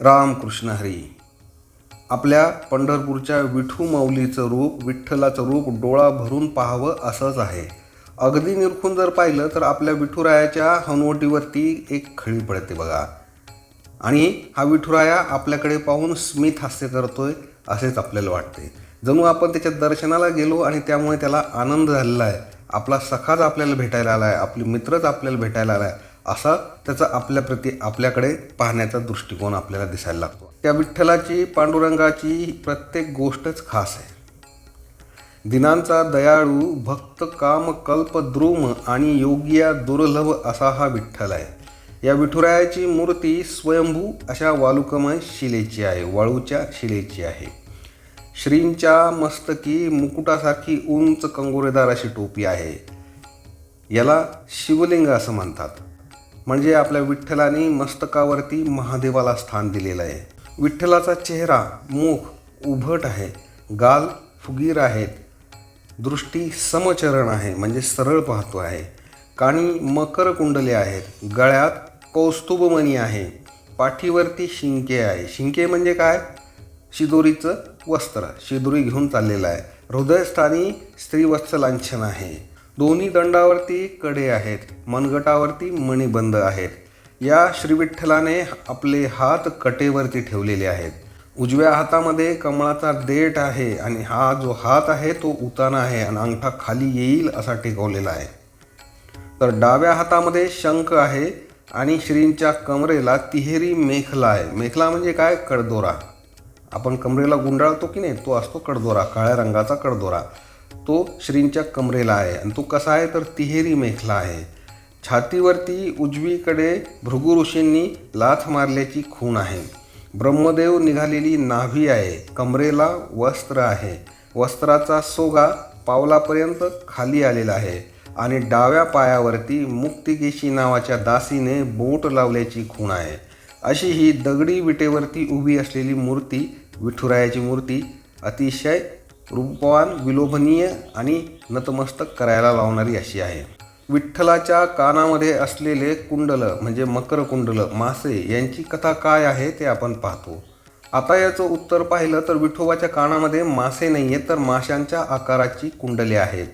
रामकृष्ण हरी. आपल्या पंढरपूरच्या विठू माऊलीचं रूप विठ्ठलाचं रूप डोळा भरून पाहावं असंच आहे. अगदी निरखून जर पाहिलं तर आपल्या विठुरायाच्या हनवटीवरती एक खळी पडते बघा. आणि हा विठुराया आपल्याकडे पाहून स्मित हास्य करतोय असेच आपल्याला वाटते. जणू आपण त्याच्या दर्शनाला गेलो आणि त्यामुळे त्याला आनंद झालेला आहे. आपला सखाच आपल्याला भेटायला आला आहे आपले मित्रच आपल्याला भेटायला आला आहे असा त्याचा आपल्याप्रती आपल्याकडे पाहण्याचा दृष्टिकोन आपल्याला दिसायला लागतो. त्या विठ्ठलाची पांडुरंगाची प्रत्येक गोष्टच खास आहे. दिनांचा दयाळू भक्त काम कल्प द्रुम आणि योगिया दुर्लभ असा हा विठ्ठल आहे. या विठुरायाची मूर्ती स्वयंभू अशा वालुकमय शिलेची आहे वाळूच्या शिलेची आहे. श्रींच्या मस्तकी मुकुटासारखी उंच कंगोरेदार अशी टोपी आहे. याला शिवलिंग असं म्हणतात. म्हणजे आपल्या विठ्ठलाने मस्तकावरती महादेवाला स्थान दिलेलं आहे. विठ्ठलाचा चेहरा मुख उभट आहे गाल फुगीर आहेत दृष्टी समचरण आहे म्हणजे सरळ पाहतो आहे. काणी मकर कुंडले आहेत गळ्यात कौस्तुभमणी आहे पाठीवरती शिंके आहे. शिंके म्हणजे काय? शिदोरीचं वस्त्र शिदोरी घेऊन चाललेलं आहे. हृदयस्थानी स्त्रीवत्स लांछन आहे. दोन्ही दंडावरती कडे आहेत मनगटावरती मणिबंद आहेत. या श्रीविठ्ठलाने आपले हात कटेवरती ठेवलेले आहेत. उजव्या हातामध्ये कमळाचा देठ आहे आणि हा जो हात आहे तो उताना आहे आणि अंगठा खाली येईल असा टेकवलेला आहे. तर डाव्या हातामध्ये शंख आहे आणि श्रींच्या कमरेला तिहेरी मेखला आहे. मेखला म्हणजे काय? कडदोरा. आपण कमरेला गुंडाळतो की नाही? तो असतो कडदोरा काळ्या रंगाचा कडदोरा. तो श्रींच्या कमरेला आहे आणि तो कसा आहे तर तिहेरी मेखला आहे. छातीवरती उजवीकडे भृगु ऋषींनी लाथ मारल्याची खूण आहे. ब्रह्मदेव निघालेली नाभी आहे. कमरेला वस्त्र आहे. वस्त्राचा सोगा पावलापर्यंत खाली आलेला आहे आणि डाव्या पायावरती मुक्तिकेशी नावाच्या दासीने बोट लावल्याची खूण आहे. अशी ही दगडी विटेवरती उभी असलेली मूर्ती विठुरायाची मूर्ती अतिशय रूपवान विलोभनीय आणि नतमस्तक करायला लावणारी अशी आहे. विठ्ठलाच्या कानामध्ये असलेले कुंडल म्हणजे मकर कुंडल मासे यांची कथा काय आहे ते आपण पाहतो. आता याचं उत्तर पाहिलं तर विठोबाच्या कानामध्ये मासे नाही आहेत तर माशांच्या आकाराची कुंडले आहेत.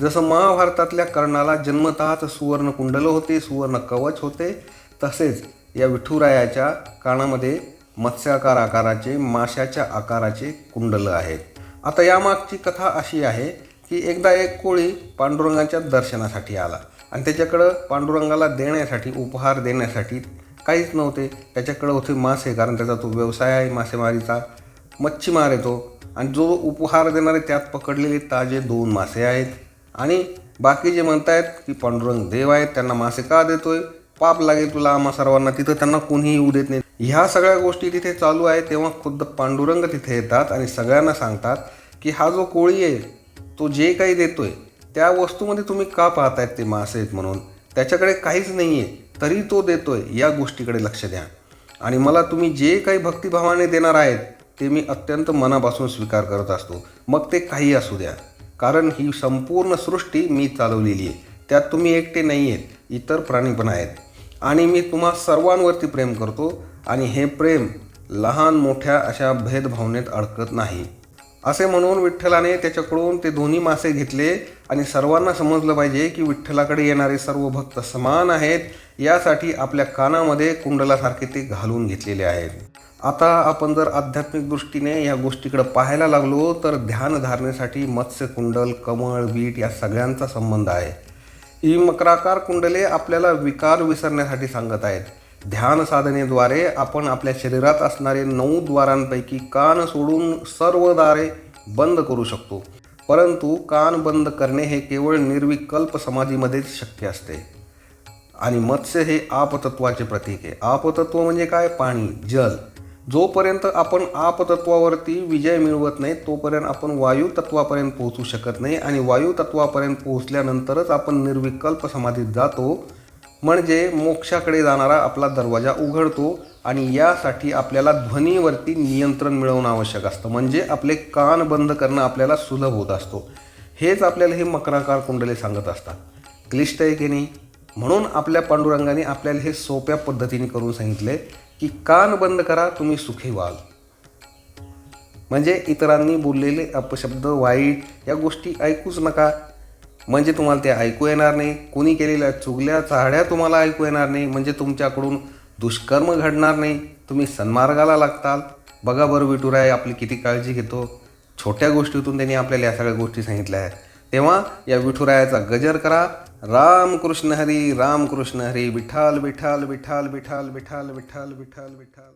जसं महाभारतातल्या कर्णाला जन्मतःच सुवर्ण कुंडल होते सुवर्ण कवच होते तसेच या विठुरायाच्या कानामध्ये मत्स्याकार आकाराचे माशाच्या आकाराचे कुंडल आहेत. आता यामागची कथा अशी आहे की एकदा एक कोळी पांडुरंगाच्या दर्शनासाठी आला. आणि त्याच्याकडं पांडुरंगाला देण्यासाठी उपहार देण्यासाठी काहीच नव्हते. त्याच्याकडं होते मासे कारण त्याचा तो व्यवसाय आहे मासेमारीचा. मच्छीमार येतो. आणि जो उपहार देणारे त्यात पकडलेले ताजे दोन मासे आहेत. आणि बाकी जे म्हणतायत की पांडुरंग देव आहेत त्यांना मासे का देतोय? पाप लागेल तुला आम्हा सर्वांना. तिथं त्यांना कोणीही येऊ देत नाही. ह्या सगळ्या गोष्टी तिथे चालू आहे तेव्हा खुद्द पांडुरंग तिथे येतात आणि सगळ्यांना सांगतात की हा जो कोळी आहे तो जे काही देतोय त्या वस्तूमध्ये तुम्ही का पाहतायत ते मासे आहेत म्हणून? त्याच्याकडे काहीच नाही आहे तरी तो देतोय या गोष्टीकडे लक्ष द्या. आणि मला तुम्ही जे काही भक्तिभावाने देणार आहेत ते मी अत्यंत मनापासून स्वीकार करत असतो. मग ते काही असू द्या. कारण ही संपूर्ण सृष्टी मी चालवलेली आहे. त्यात तुम्ही एकटे नाही आहेत इतर प्राणी पण आहेत. आणि मी तुम्हा सर्वांवरती प्रेम करतो आणि हे प्रेम लहान मोठ्या अशा भेदभावनेत अडकत नाही. असे म्हणून विठ्ठलाने त्याच्याकडून ते दोन्ही मासे घेतले आणि सर्वांना समजलं पाहिजे की विठ्ठलाकडे येणारे सर्व भक्त समान आहेत यासाठी आपल्या कानामध्ये कुंडलासारखे ते घालून घेतलेले आहेत. आता आपण जर आध्यात्मिक दृष्टीने या गोष्टीकडे पाहायला लागलो तर ध्यान धारणेसाठी मत्स्य कुंडल कमळ वीट या सगळ्यांचा संबंध आहे. ही मकराकार कुंडले आपल्याला विकार विसरण्यासाठी सांगत आहेत. ध्यान साधनेद्वारे आपण आपल्या शरीरात असणारे नऊ द्वारांपैकी कान सोडून सर्व दारे बंद करू शकतो. परंतु कान बंद करणे हे केवळ निर्विकल्प समाधीमध्येच शक्य असते. आणि मत्स्य हे आपतत्वाचे प्रतीक आहे. आपतत्व म्हणजे काय? पाणी जल. जोपर्यंत आपण आपतत्वावरती विजय मिळवत नाही तोपर्यंत आपण वायू तत्वापर्यंत पोहोचू शकत नाही आणि वायू तत्वापर्यंत पोहोचल्यानंतरच आपण निर्विकल्प समाधीत जातो. म्हणजे मोक्षाकडे जाणारा आपला दरवाजा उघडतो आणि यासाठी आपल्याला ध्वनीवरती नियंत्रण मिळवणं आवश्यक असतं. म्हणजे आपले कान बंद करणं आपल्याला सुलभ होत असतो. हेच आपल्याला हे मकराकार कुंडले सांगत असतात. क्लिष्ट आहे की नाही? म्हणून आपल्या पांडुरंगाने आपल्याला हे सोप्या पद्धतीने करून सांगितले की कान बंद करा तुम्ही सुखी व्हाल. म्हणजे इतरांनी बोललेले अपशब्द वाईट या गोष्टी ऐकूच नका. म्हणजे तुम्हाला ते ऐकू येणार नाही. कोणी केलेल्या चुगल्या चाहड्या तुम्हाला ऐकू येणार नाही. म्हणजे तुमच्याकडून दुष्कर्म घडणार नाही. तुम्ही सन्मार्गाला लागताल. बघा बरं विठुराय आपली किती काळजी घेतो. छोट्या गोष्टीतून त्यांनी आपल्याला या सगळ्या गोष्टी सांगितल्या आहेत. तेव्हा या विठुरायाचा गजर करा. राम कृष्ण हरी राम कृष्ण हरी विठाल विठाल विठाल विठाल विठाल विठाल विठाल विठाल।